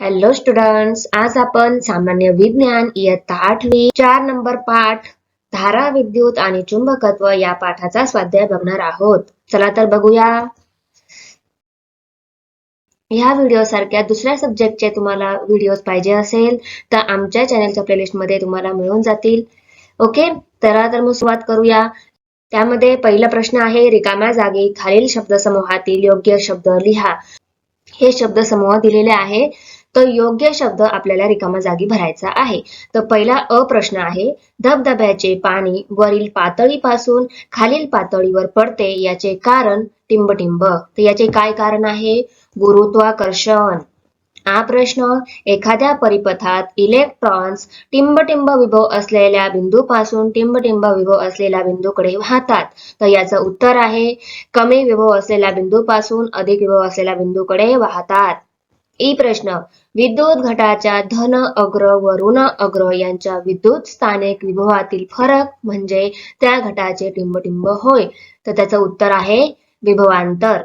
Hello students आज आपण सामान्य विज्ञान इयत्ता आठवी चार नंबर पाठ धारा विद्युत आणि चुंबकत्व या पाठाचा स्वाध्याय बघणार आहोत. चला तर बघूया. ह्या व्हिडिओ सारख्या दुसऱ्या सब्जेक्टचे तुम्हाला व्हिडिओ पाहिजे असेल तर आमच्या चॅनलच्या प्लेलिस्टमध्ये तुम्हाला मिळून जातील. ओके तर तर मग सुरुवात करूया. त्यामध्ये पहिला प्रश्न आहे रिकाम्या जागी खालील शब्दसमूहातील योग्य शब्द लिहा. हे शब्दसमूह दिलेले आहे. तर योग्य शब्द आपल्याला रिकामा जागी भरायचा आहे. तर पहिला अ प्रश्न आहे धबधब्याचे पाणी वरील पातळीपासून खालील पातळीवर पडते याचे कारण टिंबटिंब. तर याचे काय कारण आहे? गुरुत्वाकर्षण. हा प्रश्न एखाद्या परिपथात इलेक्ट्रॉन्स टिंबटिंब विभव असलेल्या बिंदूपासून टिंबटिंब विभव असलेल्या बिंदूकडे वाहतात. तर याचं उत्तर आहे कमी विभव असलेल्या बिंदूपासून अधिक विभव असलेल्या बिंदूकडे वाहतात. ई प्रश्न. विद्युत घटाच्या धन अग्र व ऋण अग्र यांच्या विद्युत स्थानिक विभवातील फरक म्हणजे त्या घटाचे टिंबटिंब होय. तर त्याचं उत्तर आहे विभवांतर.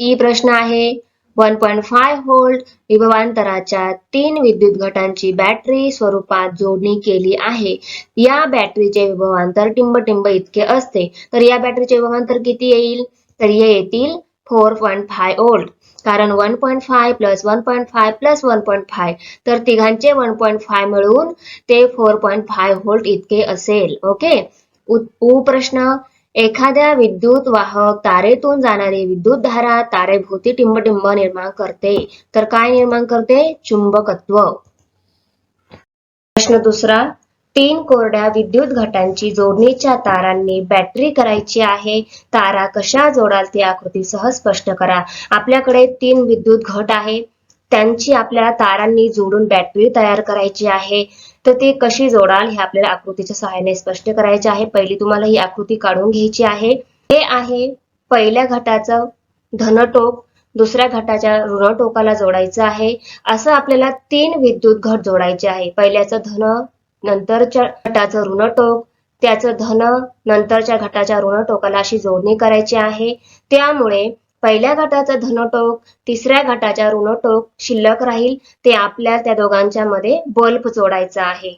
ई प्रश्न आहे. वन पॉईंट फाय व्होल्ट विभवांतराच्या तीन विद्युत घटांची बॅटरी स्वरूपात जोडणी केली आहे. या बॅटरीचे विभवांतर टिंबटिंब इतके असते. तर या बॅटरीचे विभवांतर किती येईल? तर हे येतील फोर पॉईंट फाय व्होल्ट. कारण one point five plus one point five plus one point five तर तिघांचे वन पॉईंट फाय मिळून ते फोर पॉईंट फाय व्होल्ट इतके असेल. ओके उ प्रश्न एखाद्या विद्युत वाहक तारेतून जाणारी विद्युत धारा तारेभोवती टिंबटिंब निर्माण करते. तर काय निर्माण करते? चुंबकत्व. प्रश्न दुसरा तीन कोरड्या विद्युत घटांची जोडणीच्या तारांनी बॅटरी करायची आहे. तारा कशा जोडाल ते आकृतीसह स्पष्ट करा. आपल्याकडे तीन विद्युत घट आहे. त्यांची आपल्याला तारांनी जोडून बॅटरी तयार करायची आहे. तर ती कशी जोडाल हे आपल्याला आकृतीच्या सहाय्याने स्पष्ट करायचे आहे. पहिली तुम्हाला ही आकृती काढून घ्यायची आहे. हे आहे पहिल्या घटाचं धनटोक. दुसऱ्या घटाच्या ऋण टोकाला जोडायचं आहे. असं आपल्याला तीन विद्युत घट जोडायचे आहे. पहिल्याचं धन नंतरच्या घटाचं ऋण टोक त्याचं धन नंतरच्या घटाच्या ऋण टोकाला अशी जोडणी करायची आहे. त्यामुळे पहिल्या घटाचं धनटोक तिसऱ्या घटाच्या ऋणटोक शिल्लक राहील. ते आपल्या त्या दोघांच्या मध्ये बल्ब जोडायचा आहे.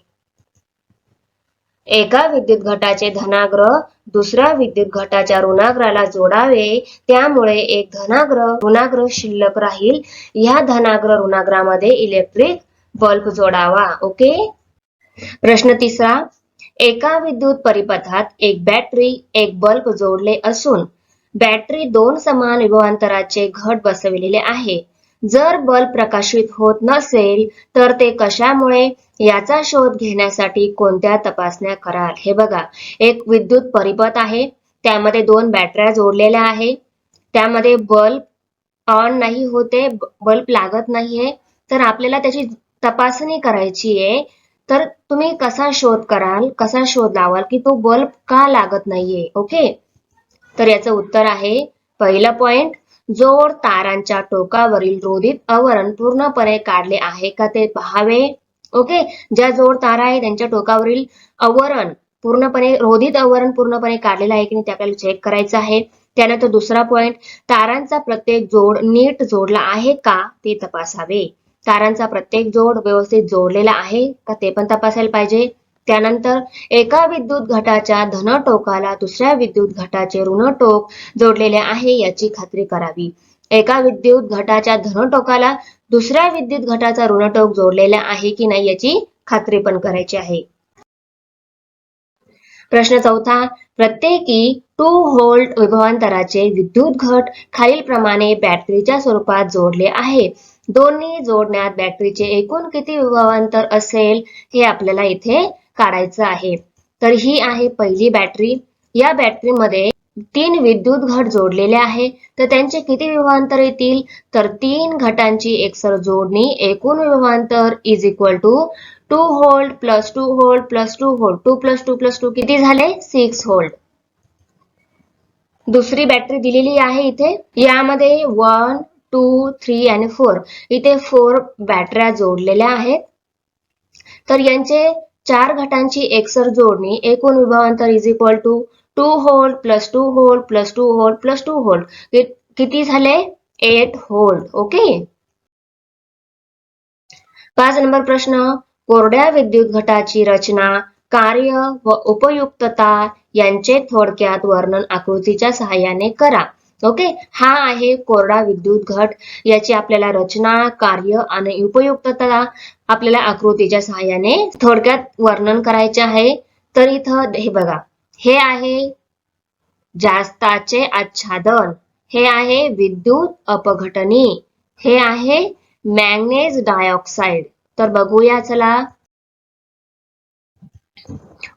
एका विद्युत घटाचे धनाग्रह दुसऱ्या विद्युत घटाच्या ऋणाग्राला जोडावे. त्यामुळे एक धनाग्रह ऋणाग्रह शिल्लक राहील. या धनाग्रह ऋणाग्रामध्ये इलेक्ट्रिक बल्ब जोडावा. ओके? प्रश्न तिसरा एका विद्युत परिपथात एक बॅटरी एक बल्ब जोडले असून बॅटरी दोन समान विभवांतराचे घट बसविलेले आहे. जर बल्ब प्रकाशित होत नसेल तर ते कशामुळे? याचा शोध घेण्यासाठी कोणत्या तपासण्या कराल? हे बघा एक विद्युत परिपथ आहे त्यामध्ये दोन बॅटऱ्या जोडलेल्या आहे त्यामध्ये बल्ब ऑन नाही होते बल्ब लागत नाहीये तर आपल्याला त्याची तपासणी करायची आहे. तर तुम्ही कसा शोध कराल कसा शोध लावाल की तो बल्ब का लागत नाहीये ओके? तर याचं उत्तर आहे पहिला पॉइंट जोड तारांच्या टोकावरील रोधित आवरण पूर्णपणे काढले आहे का ते पहावे ओके? ज्या जोड तारा आहे त्यांच्या टोकावरील आवरण पूर्णपणे रोधित आवरण पूर्णपणे काढलेलं आहे की नाही ते आपल्याला चेक करायचं आहे. त्यानंतर दुसरा पॉइंट तारांचा प्रत्येक जोड नीट जोडला आहे का ते तपासावे. तारांचा प्रत्येक जोड व्यवस्थित जोडलेला आहे का ते पण तपासायला पाहिजे? त्यानंतर एका विद्युत घटाच्या धन टोकाला दुसऱ्या विद्युत घटाचे ऋण टोक जोडलेले आहे याची खात्री करावी. एका विद्युत घटाच्या धन टोकाला दुसऱ्या विद्युत घटाचा ऋण टोक जोडलेला आहे की नाही याची खात्री पण करायची आहे. प्रश्न चौथा प्रत्येकी टू व्होल्ट विभवांतराचे विद्युत घट खालील प्रमाणे बॅटरीच्या स्वरूपात जोडले आहे. दोन्ही जोडण्यात बॅटरीचे एकूण किती विभवांतर असेल हे आपल्याला इथे काढायचं आहे. तर ही आहे पहिली बॅटरी. या बॅटरीमध्ये तीन विद्युत घट जोडलेले आहे. तर त्यांचे किती विभवांतर येतील? तर तीन घटांची एकसर जोडणी एकूण विभवांतर is equal to two volt plus two volt plus two volt. Two plus two plus two किती झाले? Six hold. दुसरी बॅटरी दिलेली आहे इथे. यामध्ये वन टू थ्री आणि फोर. इथे फोर बॅटऱ्या जोडलेल्या आहेत. तर यांचे चार घटांची एकसर जोडणी. एकूण विभावांतर is equal to two volt plus two volt plus two volt plus two volt किती झाले? एट होल्ड ओके पाच नंबर प्रश्न. कोरड्या विद्युत घटाची रचना कार्य व उपयुक्तता यांचे थोडक्यात वर्णन आकृतीच्या सहाय्याने करा. ओके? हा आहे कोरडा विद्युत घट. याची आपल्याला रचना कार्य आणि उपयुक्तता आपल्याला आकृतीच्या सहाय्याने थोडक्यात वर्णन करायचे आहे. तर इथं हे बघा. हे आहे जास्ताचे आच्छादन. हे आहे विद्युत अपघटनी. हे आहे मॅग्नेज डायऑक्साइड. तर बघूया चला.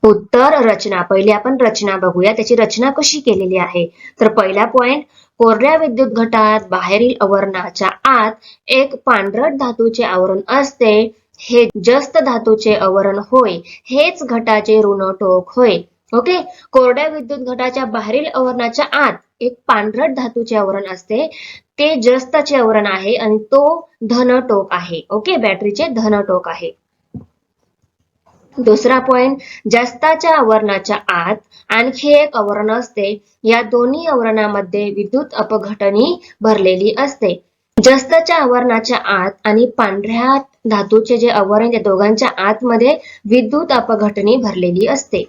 उत्तर रचना. पहिली आपण रचना बघूया. त्याची रचना कशी केलेली आहे? तर पहिला पॉइंट कोरड्या विद्युत घटात बाहेरील आवरणाच्या आत एक पांढरट धातूचे आवरण असते. हे जस्त धातूचे आवरण होय. हेच घटाचे ऋण टोक होय. ओके? कोरड्या विद्युत घटाच्या बाहेरील आवरणाच्या आत एक पांढरट धातूचे आवरण असते. ते जस्तचे आवरण आहे आणि तो धन टोक आहे. ओके? बॅटरीचे धन टोक आहे. दुसरा पॉइंट जस्ताच्या आवरणाच्या आत आणखी एक आवरण असते. या दोन्ही आवरणामध्ये विद्युत अपघटनी भरलेली असते. जस्तच्या आवरणाच्या आत आणि पांढऱ्या धातूचे जे आवरण त्या दोघांच्या आतमध्ये विद्युत अपघटनी भरलेली असते.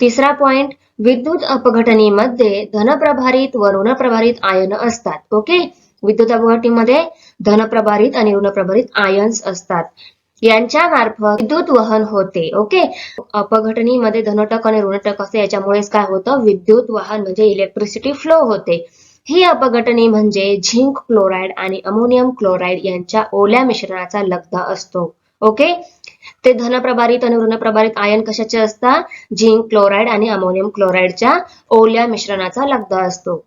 तिसरा पॉइंट विद्युत अपघटनीमध्ये धनप्रभारित व ऋणप्रभारित आयन असतात ओके विद्युत अपघटनीमध्ये धनप्रभारित आणि ऋणप्रभारित आयन्स असतात. यांच्या मार्फत विद्युत वहन होते ओके अपघटनीमध्ये धनटक आणि ऋणटक असते याच्यामुळेच काय होतं? विद्युत वाहन म्हणजे इलेक्ट्रिसिटी फ्लो होते. ही अपघटनी म्हणजे झिंक क्लोराईड आणि अमोनियम क्लोराईड यांच्या ओल्या मिश्रणाचा लगदा असतो ओके ते धनप्रभारित आणि ऋणप्रभारित आयन कशाचे असतात? झिंक क्लोराईड आणि अमोनियम क्लोराईडच्या ओल्या मिश्रणाचा लगदा असतो.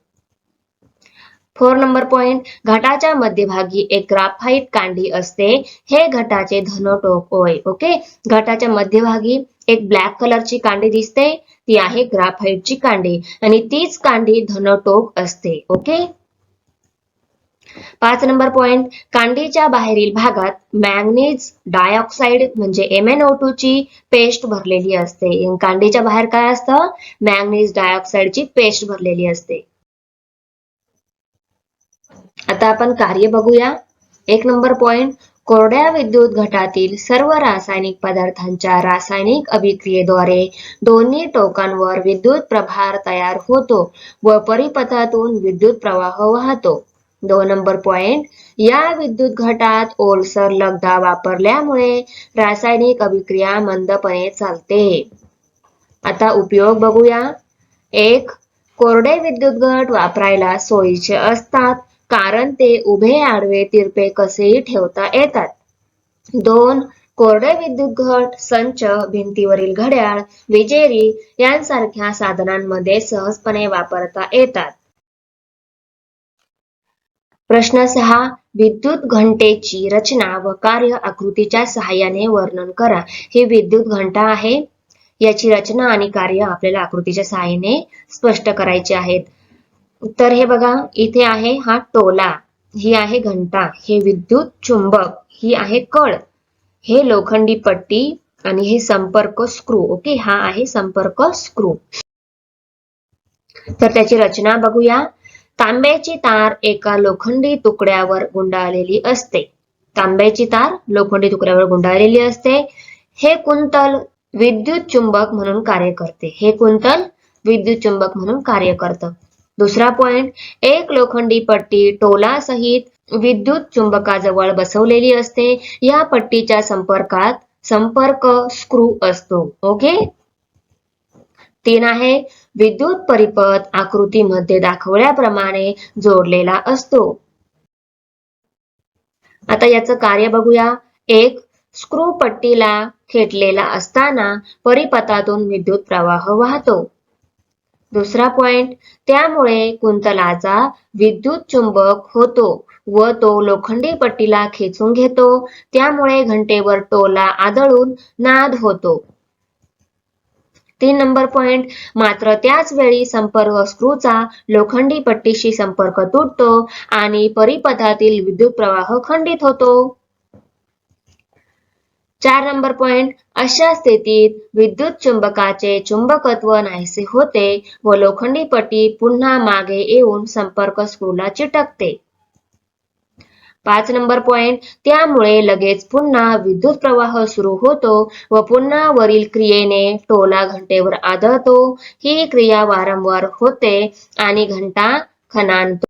फोर नंबर पॉइंट घटाच्या मध्यभागी एक ग्राफाईट कांडी असते. हे घटाचे धनटोक होय ओके घटाच्या मध्यभागी एक ब्लॅक कलरची कांडी दिसते. ती आहे ग्राफाईटची कांडी. आणि तीच कांडी धनटोक असते ओके पाच नंबर पॉइंट कांडीच्या बाहेरील भागात मॅंगनीज डायऑक्साइड म्हणजे MnO2 ची पेस्ट भरलेली असते. कांडीच्या बाहेर काय असतं? मॅग्नीज डायऑक्साइडची पेस्ट भरलेली असते. आता आपण कार्य बघूया. एक नंबर पॉइंट कोरड्या विद्युत घटातील सर्व रासायनिक पदार्थांच्या रासायनिक अभिक्रियेद्वारे दोन्ही टोकांवर विद्युत प्रभार तयार होतो व परिपथातून विद्युत प्रवाह वाहतो. दोन नंबर पॉइंट या विद्युत घटात ओलसर लगदा वापरल्यामुळे रासायनिक अभिक्रिया मंदपणे चालते. आता उपयोग बघूया. एक कोरडे विद्युत घट वापरायला सोयीचे असतात कारण ते उभे आडवे तिरपे कसेही ठेवता येतात. दोन कोरडे विद्युत घट संच भिंतीवरील घड्याळ विजेरी यांसारख्या साधनांमध्ये सहजपणे वापरता येतात. प्रश्न सहा विद्युत घंटेची रचना व कार्य आकृतीच्या सहाय्याने वर्णन करा. ही विद्युत घंटा आहे. याची रचना आणि कार्य आपल्याला आकृतीच्या सहाय्याने स्पष्ट करायचे आहेत. तर हे बघा इथे आहे हा टोला. ही आहे घंटा. हे विद्युत चुंबक. ही आहे कळ. हे लोखंडी पट्टी आणि हे संपर्क स्क्रू. ओके हा आहे संपर्क स्क्रू. तर त्याची रचना बघूया. तांब्याची तार एका लोखंडी तुकड्यावर गुंडाळलेली असते. तांब्याची तार लोखंडी तुकड्यावर गुंडाळलेली असते. हे कुंतल विद्युत चुंबक म्हणून कार्य करते. हे कुंतल विद्युत चुंबक म्हणून कार्य करतं. दुसरा पॉइंट एक लोखंडी पट्टी टोलासहित विद्युत चुंबकाजवळ बसवलेली असते. या पट्टीच्या संपर्कात संपर्क स्क्रू असतो. ओके तीन आहे विद्युत परिपथ आकृतीमध्ये दाखवल्याप्रमाणे जोडलेला असतो. आता याचं कार्य बघूया. एक स्क्रू पट्टीला खेटलेला असताना परिपथातून विद्युत प्रवाह वाहतो. दुसरा पॉइंट त्यामुळे कुंतलाचा विद्युत चुंबक होतो व तो लोखंडी पट्टीला खेचून घेतो. त्यामुळे घंटेवर टोला आदळून नाद होतो. तीन नंबर पॉइंट मात्र त्याच वेळी संपर्क स्क्रूचा लोखंडी पट्टीशी संपर्क तुटतो आणि परिपथातील विद्युत प्रवाह खंडित होतो. चार नंबर पॉइंट अशा स्थितीत विद्युत चुंबकाचे चुंबकत्व नाहीसे होते व लोखंडी पट्टी पुन्हा मागे येऊन संपर्क स्क्रूला चिटकते. पाच नंबर पॉइंट त्यामुळे लगेच पुन्हा विद्युत प्रवाह सुरू होतो व पुन्हा वरील क्रियेने टोला घंटेवर आदळतो. ही क्रिया वारंवार होते आणि घंटा खणांतो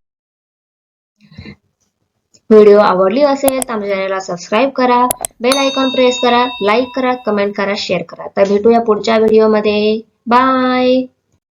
व्हिडिओ आवडली असेल तर आमच्या चॅनलला सबस्क्राईब करा. बेल आयकॉन प्रेस करा. लाईक करा. कमेंट करा. शेअर करा. तर भेटूया पुढच्या व्हिडिओमध्ये बाय